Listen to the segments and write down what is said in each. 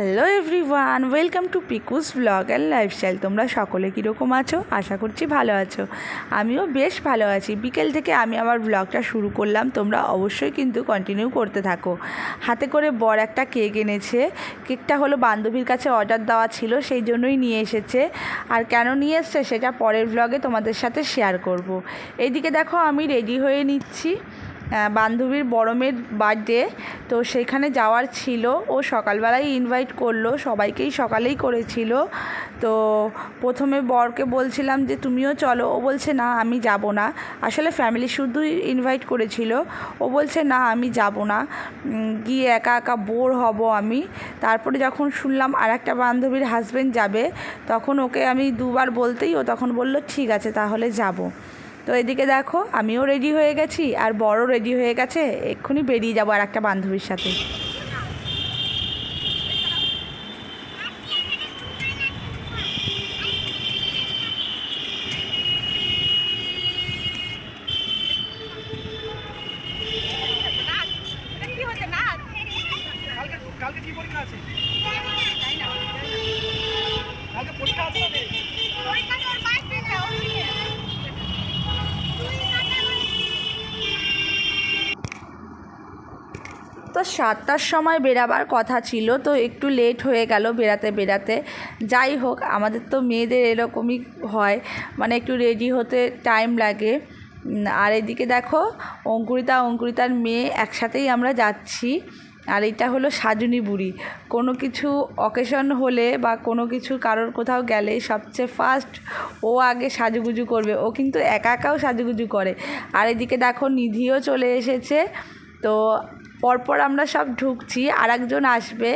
Hello everyone welcome to Piku's blog and lifestyle তোমরা সকলে কীরকম আছো? আশা করছি ভালো আছো। আমিও বেশ ভালো আছি। বিকেল থেকে আমি আমার ব্লগটা শুরু করলাম। তোমরা অবশ্যই কিন্তু কন্টিনিউ করতে থাকো। হাতে করে বর একটা কেক এনেছে। কেকটা হলো বান্ধবীর কাছে অর্ডার দেওয়া ছিল, সেই জন্যই নিয়ে এসেছে। আর কেন নিয়ে এসছে সেটা পরের ব্লগে তোমাদের সাথে শেয়ার করব। এইদিকে দেখো আমি রেডি হয়ে নিচ্ছি বান্ধবীর বড় মেয়ের বার্থডে তো সেখানে যাওয়ার ছিল। ও সকালবেলায় ইনভাইট করল, সবাইকেই সকালেই করেছিল। তো প্রথমে বরকে বলছিলাম যে, তুমিও চলো। ও বলছে, না, আমি যাব না। আসলে ফ্যামিলি শুধুই ইনভাইট করেছিল। ও বলছে, না, আমি যাব না। গিয়ে একা একা বোর হব আমি। তারপরে যখন শুনলাম আর একটা বান্ধবীর হাজব্যান্ড যাবে, তখন ওকে আমি দুবার বলতেই ও তখন বলল, ঠিক আছে, তাহলে যাব। তো এদিকে দেখো, আমিও রেডি হয়ে গেছি, আর বড় রেডি হয়ে গেছে। এক্ষুনি বেরিয়ে যাব আর একটা বান্ধবীর সাথে কালকে কালকে কি পরীক্ষা আছে কালকে পরীক্ষা আছে না তো সাতটার সময় বেরাবার কথা ছিল, তো একটু লেট হয়ে গেল বেরাতে বেরাতে। যাই হোক, আমাদের তো মেয়েদের এরকমই হয় মানে একটু রেডি হতে টাইম লাগে। আর এদিকে দেখো, অঙ্কুরিতা, অঙ্কুরিতার মেয়ে, একসাথেই আমরা যাচ্ছি। আর এটা হলো সাজুনি বুড়ি। কোনো কিছু অকেশন হলে বা কোনো কিছু কারোর কোথাও গেলে সবচেয়ে ফার্স্ট ও আগে সাজুগুজু করবে। ও কিন্তু একা একাও সাজুগুজু করে। আর এদিকে দেখো, নিধিও চলে এসেছে। তো পরপর আমরা সব ঢুকছি আর একজন আসবে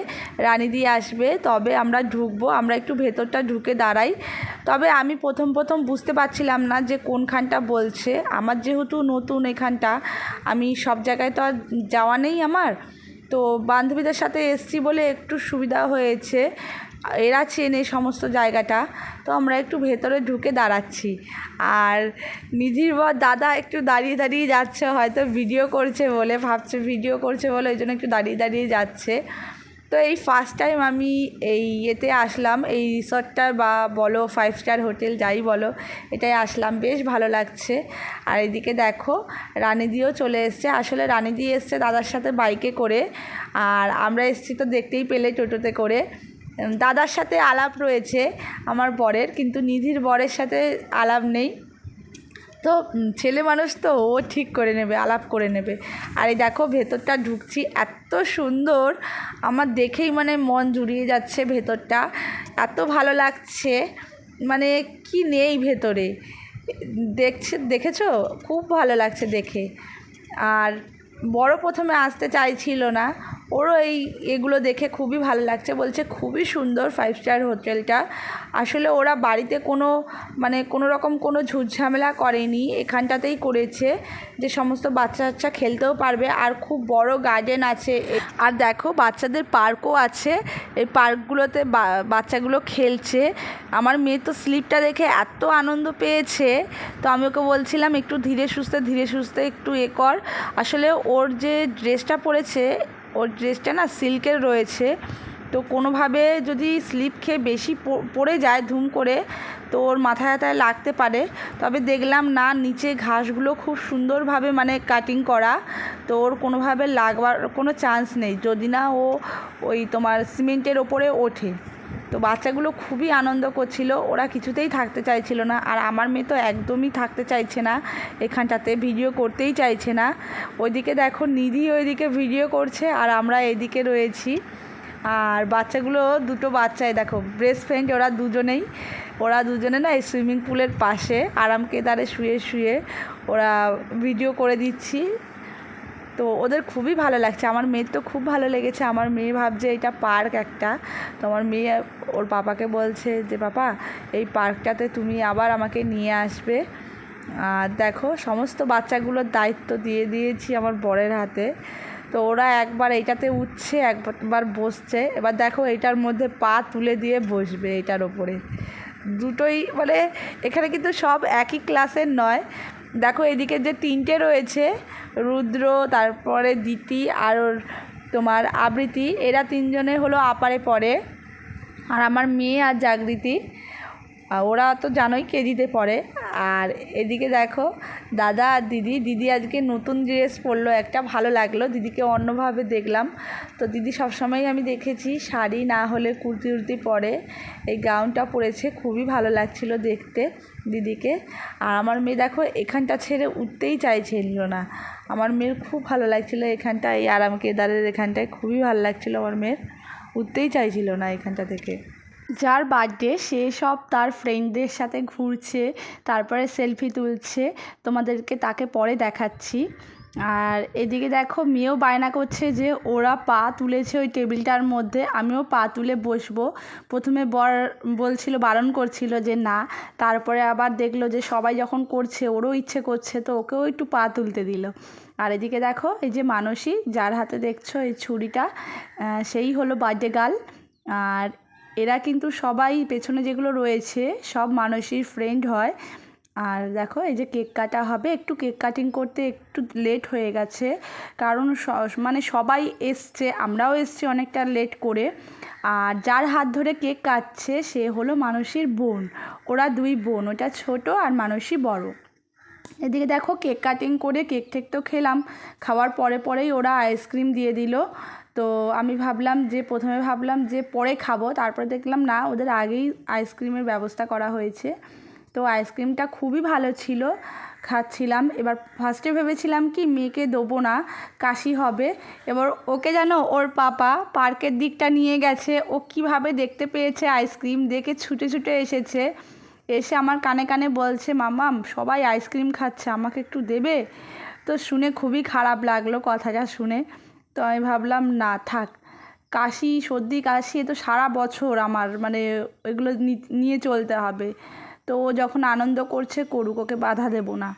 রানিদি আসবে, তবে আমরা ঢুকবো, আমরা একটু ভেতরটা ঢুকে দাঁড়াই। তবে আমি প্রথম প্রথম বুঝতে পারছিলাম না যে কোনখানটা বলছে। আমার যেহেতু নতুন এখানটা, আমি সব জায়গায় তো আর যাওয়া নেই আমার। তো বান্ধবীদের সাথে এসছি বলে একটু সুবিধা হয়েছে। এরা চেনে সমস্ত জায়গাটা, তো আমরা একটু ভেতরে ঢুকে দাঁড়াচ্ছি। আর নিধির বর দাদা একটু দাঁড়িয়ে দাঁড়িয়ে যাচ্ছে, হয়তো ভিডিও করছে বলে, ভাবছে ভিডিও করছে বলে, ওই জন্য একটু দাঁড়িয়ে দাঁড়িয়ে যাচ্ছে। তো এই ফার্স্ট টাইম আমি এই ইয়েতে আসলাম, এই রিসর্টটা বা বলো ফাইভ স্টার হোটেল যাই বলো, এটাই আসলাম, বেশ ভালো লাগছে। আর এদিকে দেখো, রানিদিও চলে এসছে। আসলে রানিদি এসছে দাদার সাথে বাইকে করে, আর আমরা এসছি তো দেখতেই পেলে টোটোতে করে। দাদার সাথে আলাপ রয়েছে আমার বরের, কিন্তু নিধির বরের সাথে আলাপ নেই। তো ছেলে মানুষ তো, ও ঠিক করে নেবে, আলাপ করে নেবে। আর এই দেখো, ভেতরটা ঢুকছি, এত সুন্দর। আমার দেখেই মানে মন জুড়িয়ে যাচ্ছে ভেতরটা। এত ভালো লাগছে মানে কি নেই ভেতরে। দেখছে, দেখেছ? খুব ভালো লাগছে দেখে। আর বড় প্রথমে আসতে চাইছিল না। ওরও এই এগুলো দেখে খুবই ভালো লাগছে। বলছে, খুবই সুন্দর ফাইভ স্টার হোটেলটা। আসলে ওরা বাড়িতে কোনো মানে কোনো রকম কোনো ঝুটঝামেলা করেনি। এখানটাতেই করেছে যে সমস্ত বাচ্চা বাচ্চা খেলতেও পারবে। আর খুব বড় গার্ডেন আছে। আর দেখো, বাচ্চাদের পার্কও আছে। এই পার্কগুলোতে বাচ্চাগুলো খেলছে। আমার মেয়ে তো স্লিপটা দেখে এত আনন্দ পেয়েছে। তো আমি ওকে বলছিলাম, একটু ধীরে সুস্থে ধীরে সুস্থে একটু এ কর। আসলে ওর যে ড্রেসটা পরেছে ওর ড্রেসটা না সিল্কের রয়েছে। তো কোনোভাবে যদি স্লিপ খেয়ে বেশি পড়ে যায় ধুম করে, তো ওর মাথায় হাতায় লাগতে পারে। তবে দেখলাম না, নিচে ঘাসগুলো খুব সুন্দরভাবে মানে কাটিং করা। তো ওর কোনোভাবে লাগবার কোনো চান্স নেই। যদি না ও ওই তোমার সিমেন্টের ওপরে ওঠে। তো বাচ্চাগুলো খুবই আনন্দ করছিল, ওরা কিছুতেই থাকতে চাইছিল না। আর আমার মেয়ে তো একদমই থাকতে চাইছে না, এখানটাতে ভিডিও করতেই চাইছে না। ওইদিকে দেখো নিধি ওইদিকে ভিডিও করছে, আর আমরা এদিকে রয়েছি। আর বাচ্চাগুলো, দুটো বাচ্চাই দেখো বেস্ট ফ্রেন্ড ওরা দুজনেই। ওরা দুজনে না এই সুইমিং পুলের পাশে আরাম কেদারে শুয়ে শুয়ে ওরা ভিডিও করে দিচ্ছি। তো ওদের খুবই ভালো লাগছে। আমার মেয়ের তো খুব ভালো লেগেছে। আমার মেয়ে ভাবছে এটা পার্ক একটা। তো আমার মেয়ে ওর পাপাকে বলছে যে, পাপা, এই পার্কটাতে তুমি আবার আমাকে নিয়ে আসবে। আর দেখো, সমস্ত বাচ্চাগুলোর দায়িত্ব দিয়ে দিয়েছি আমার বরের হাতে। তো ওরা একবার এইটাতে উঠছে, একবার বসছে। এবার দেখো, এটার মধ্যে পা তুলে দিয়ে বসবে এটার ওপরে। দুটোই মানে এখানে কিন্তু সব একই ক্লাসের নয়। দেখো, এদিকে যে তিনটে রয়েছে, রুদ্র, তারপরে দিতি আর তোমার আবৃত্তি এরা তিনজনে হলো আপারে পড়ে। আর আমার মেয়ে আর জাগৃতি ওরা তো জানোই কেজিতে পড়ে। আর এদিকে দেখো, দাদা আর দিদি দিদি আজকে নতুন ড্রেস পরলো, একটা ভালো লাগল। দিদিকে অন্যভাবে দেখলাম। তো দিদি সবসময় আমি দেখেছি, শাড়ি না হলে কুর্তি উর্তি পরে। এই গাউনটা পরেছে, খুবই ভালো লাগছিল দেখতে। দিদিকে। আর আমার মেয়ে দেখো, এখানটা ছেড়ে উঠতেই চাইছিল না। আমার মেয়ের খুব ভালো লাগছিল এখানটা এই আরাম কেদারের এখানটায় খুবই ভালো লাগছিল আমার মেয়ের। উঠতেই চাইছিল না এখানটা থেকে। যার বার্থডে, সে সব তার ফ্রেন্ডদের সাথে ঘুরছে, তারপরে সেলফি তুলছে। তোমাদেরকে তাকে পরে দেখাচ্ছি। আর এদিকে দেখো মেয়েও বায়না করছে যে ওরা পা তুলেছে ওই টেবিলটার মধ্যে, আমিও পা তুলে বসবো। প্রথমে বর বলছিল, বারণ করছিল যে না, তারপরে আবার দেখল যে সবাই যখন করছে, ওরও ইচ্ছে করছে, তো ওকেও একটু পা তুলতে দিল। আর এদিকে দেখো এই যে মানসী, যার হাতে দেখছ এই ছুরিটা সেই হলো বার্থডে গার্ল। আর এরা কিন্তু সবাই পেছনে যেগুলো রয়েছে, সব মানুষের ফ্রেন্ড হয়। আর দেখো, এই যে কেক কাটা হবে, একটু কেক কাটিং করতে একটু লেট হয়ে গেছে। কারণ মানে সবাই এসছে, আমরাও এসছি অনেকটা লেট করে। আর যার হাত ধরে কেক কাটছে, সে হলো মানুষের বোন। ওরা দুই বোন, ওটা ছোট আর মানুষই বড়। এদিকে দেখো, কেক কাটিং করে কেক টেক তো খেলাম। খাওয়ার পরে পরেই ওরা আইসক্রিম দিয়ে দিল। তো আমি ভাবলাম যে, প্রথমে ভাবলাম যে, পরে খাব। তারপরে দেখলাম না, ওদের আগেই আইসক্রিমের ব্যবস্থা করা হয়েছে। তো আইসক্রিমটা খুবই ভালো ছিল, খাচ্ছিলাম। এবার ফার্স্টে ভেবেছিলাম কি, মেয়েকে দেবো না, কাশি হবে। এবার ওকে জানো ওর পাপা পার্কের দিকটা নিয়ে গেছে, ও কীভাবে দেখতে পেয়েছে আইসক্রিম, দেখে ছুটে ছুটে এসেছে। এসে আমার কানে কানে বলছে, মামাম, সবাই আইসক্রিম খাচ্ছে, আমাকে একটু দেবে? তো শুনে খুবই খারাপ লাগল কথাটা শুনে। তো আমি ভাবলাম, না, থাক, কাশি, সর্দি কাশি, এ তো সারা বছর আমার মানে এগুলো নিয়ে চলতে হবে। তো ও যখন আনন্দ করছে, করুক, ওকে বাধা দেবো না।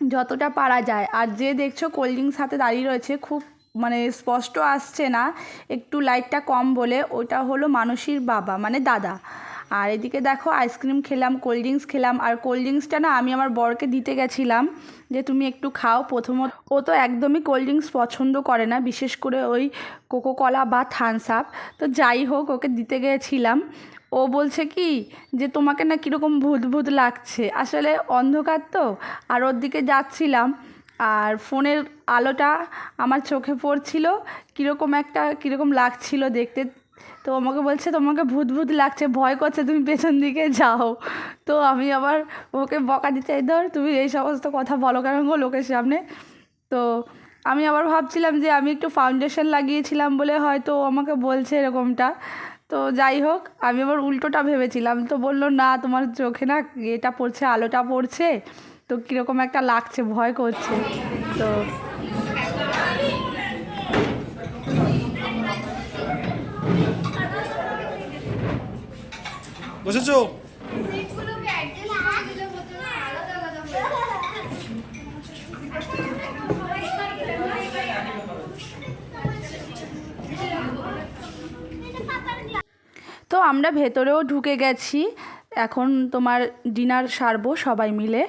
যতটা পারা যায়। আর যে দেখছ, কোল্ড ড্রিঙ্কস হাতে দাঁড়িয়ে রয়েছে, খুব মানে স্পষ্ট আসছে না, একটু লাইটটা কম বলে, ওটা হলো মানুষের বাবা মানে দাদা। আর এদিকে দেখো, আইসক্রিম খেলাম, কোল্ড ড্রিঙ্কস খেলাম। আর কোল্ড ড্রিঙ্কসটা না, আমি আমার বরকে দিতে গেছিলাম যে, তুমি একটু খাও। প্রথমত, ও তো একদমই কোল্ড ড্রিঙ্কস পছন্দ করে না, বিশেষ করে ওই কোকো কলা বা থামস আপ। তো যাই হোক, ওকে দিতে গিয়েছিলাম ও বলছে কি যে তোমাকে না কীরকম ভূত ভূত লাগছে। আসলে অন্ধকার তো, আর ওর দিকে যাচ্ছিলাম, আর ফোনের আলোটা আমার চোখে পড়ছিল, কীরকম একটা কীরকম লাগছিল দেখতে। তো আমাকে বলছে, তোমাকে ভূত ভূত লাগছে, ভয় করছে, তুমি পেছন দিকে যাও। তো আমি আবার ওকে বকা দিতে চাই ধর, তুমি এই সমস্ত কথা বলো কেন গো লোকের সামনে? তো আমি আবার ভাবছিলাম যে আমি একটু ফাউন্ডেশন লাগিয়েছিলাম বলে হয়তো আমাকে বলছে এরকমটা। তো যাই হোক, আমি আবার উল্টোটা ভেবেছিলাম। তো বলল, না, তোমার চোখে না এটা পড়ছে, আলোটা পড়ছে। তো কীরকম একটা লাগছে, ভয় করছে। তো বসেছো? তো আমরা ভেতরেও ঢুকে গেছি। এখন তোমার ডিনার সারবো সবাই মিলে।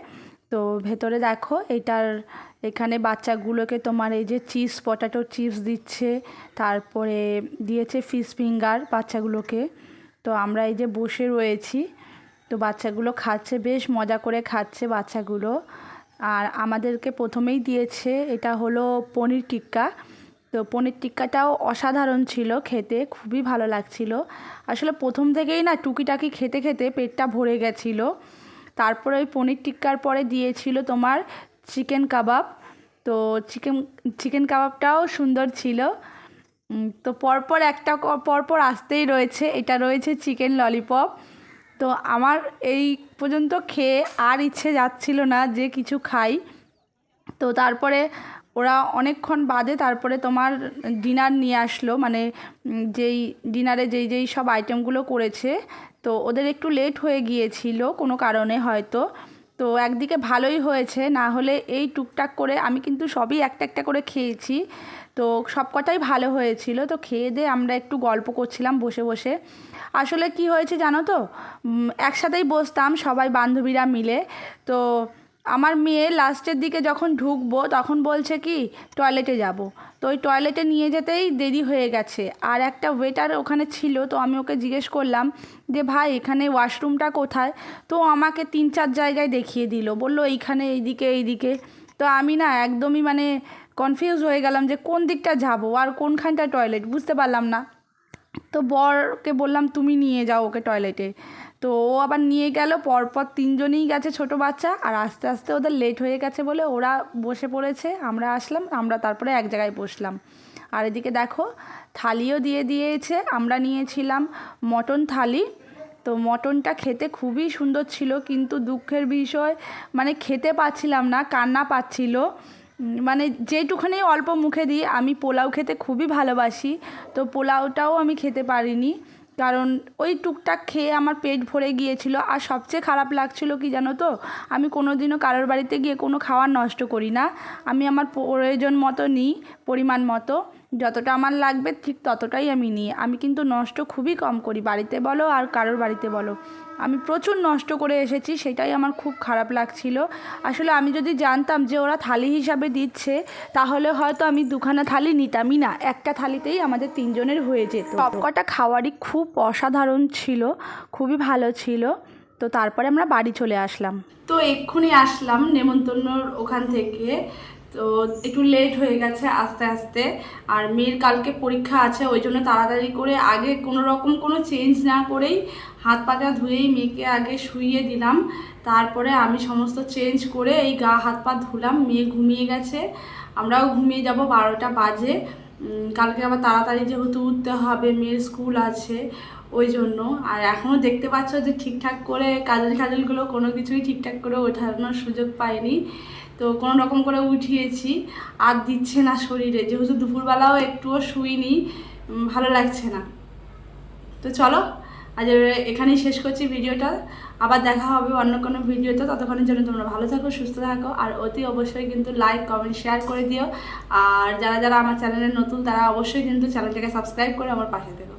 তো ভেতরে দেখো, এটার এখানে বাচ্চাগুলোকে তোমার এই যে চিপস পটাটো চিপস দিচ্ছে, তারপরে দিয়েছে ফিশ ফিঙ্গার বাচ্চাগুলোকে। তো আমরা এই যে বসে রয়েছি, তো বাচ্চাগুলো খাচ্ছে, বেশ মজা করে খাচ্ছে বাচ্চাগুলো। আর আমাদেরকে প্রথমেই দিয়েছে, এটা হলো পনির টিক্কা। তো পনির টিক্কাটাও অসাধারণ ছিল খেতে, খুবই ভালো লাগছিল। আসলে প্রথম থেকেই না টুকিটাকি খেতে খেতে পেটটা ভরে গেছিল। তারপরে ওই পনির টিক্কার পরে দিয়েছিল তোমার চিকেন কাবাব। তো চিকেন চিকেন কাবাবটাও সুন্দর ছিল। তো পরপর একটা পরপর আসতেই রয়েছে। এটা রয়েছে চিকেন ললিপপ। তো আমার এই পর্যন্ত খেয়ে আর ইচ্ছে যাচ্ছিল না যে কিছু খাই। তো তারপরে ওরা অনেকক্ষণ বাদে তারপরে তোমার ডিনার নিয়ে আসলো মানে যেই ডিনারে যেই যেই সব আইটেমগুলো করেছে, তো ওদের একটু লেট হয়ে গিয়েছিল কোনো কারণে হয়তো। তো একদিকে ভালোই হয়েছে, না হলে এই টুকটাক করে আমি কিন্তু সবই একটা একটা করে খেয়েছি। তো সবকটাই ভালো হয়েছিল, তো খেয়ে দিয়ে আমরা একটু গল্প করছিলাম বসে বসে। আসলে কি হয়েছে জানো তো? একসাথেই বসতাম সবাই বান্ধবীরা মিলে, তো আমার মেয়ে লাস্টের দিকে যখন ঢুকবো, তখন বলছে কি টয়লেটে যাব। তো ওই টয়লেটে নিয়ে যেতেই দেরি হয়ে গেছে। আর একটা ওয়েটার ওখানে ছিল, তো আমি ওকে জিজ্ঞেস করলাম যে, ভাই, এখানে ওয়াশরুমটা কোথায়? তো আমাকে তিন চার জায়গায় দেখিয়ে দিল। বলল, এইখানে, এইদিকে এইদিকে। তো আমি না একদমই মানে কনফিউজ হয়ে গেলাম যে, কোন দিকটা যাব আর কোনখানটা টয়লেট বুঝতে পারলাম না। তো বরকে বললাম, তুমি নিয়ে যাও ওকে টয়লেটে তো ও আবার নিয়ে গেল, পরপর তিনজনেই গেছে ছোট বাচ্চা, আর আস্তে আস্তে ওদের লেট হয়ে গেছে বলে ওরা বসে পড়েছে, আমরা আসলাম, আমরা তারপরে এক জায়গায় বসলাম। আর এদিকে দেখো, থালিও দিয়ে দিয়েছে, আমরা নিয়েছিলাম মটন থালি। তো মটনটা খেতে খুবই সুন্দর ছিল, কিন্তু দুঃখের বিষয় মানে খেতে পাচ্ছিলাম না, কান্না পাচ্ছিল। মানে যেটুখানি অল্প মুখে দিই, আমি পোলাও খেতে খুবই ভালোবাসি, তো পোলাওটাও আমি খেতে পারিনি। কারণ ওই টুকটাক খেয়ে আমার পেট ভরে গিয়েছিল। আর সবচেয়ে খারাপ লাগছিল কি জানো তো? আমি কোনো দিনও কারোর বাড়িতে গিয়ে কোনো খাওয়ার নষ্ট করি না। আমি আমার প্রয়োজন মতো নিই পরিমাণ মতো। যতটা আমার লাগবে ঠিক ততটাই আমি নিই। আমি কিন্তু নষ্ট খুবই কম করি, বাড়িতে বলো আর কারোর বাড়িতে বলো। আমি প্রচুর নষ্ট করে এসেছি, সেটাই আমার খুব খারাপ লাগছিল। আসলে আমি যদি জানতাম যে ওরা থালি হিসাবে দিচ্ছে, তাহলে হয়তো আমি দুখানা থালি নিতামই না, একটা থালিতেই আমাদের তিনজনের হয়ে যেত। সবকটা খাওয়ারই খুব অসাধারণ ছিল, খুবই ভালো ছিল। তো তারপরে আমরা বাড়ি চলে আসলাম। তো এক্ষুনি আসলাম নেমন্তন্নর ওখান থেকে। তো একটু লেট হয়ে গেছে আস্তে আস্তে। আর মেয়ের কালকে পরীক্ষা আছে, ওই জন্য তাড়াতাড়ি করে আগে কোনো রকম কোনো চেঞ্জ না করেই হাত পাটা ধুয়েই মেয়েকে আগে শুইয়ে দিলাম। তারপরে আমি সমস্ত চেঞ্জ করে এই গা হাত পা ধুলাম, মেয়ে ঘুমিয়ে গেছে। আমরাও ঘুমিয়ে যাব বারোটা বাজে। কালকে আবার তাড়াতাড়ি যেহেতু উঠতে হবে, মেয়ের স্কুল আছে, ওই জন্য। আর এখনও দেখতে পাচ্ছ যে ঠিকঠাক করে কাজল কাজলগুলো কোনো কিছুই ঠিকঠাক করে ওঠানোর সুযোগ পাইনি। তো কোনো রকম করে উঠিয়েছি। আর দিচ্ছে না শরীরে, যেহেতু দুপুরবেলাও একটুও শুইনি ভালো লাগছে না। তো চলো, আজ এখানেই শেষ করছি ভিডিওটা। আবার দেখা হবে অন্য কোনো ভিডিওতে। ততক্ষণের জন্য তোমরা ভালো থাকো, সুস্থ থাকো। আর অতি অবশ্যই কিন্তু লাইক কমেন্ট শেয়ার করে দিও। আর যারা যারা আমার চ্যানেলে নতুন, তারা অবশ্যই কিন্তু চ্যানেলটাকে সাবস্ক্রাইব করে আমার পাশে থেকো।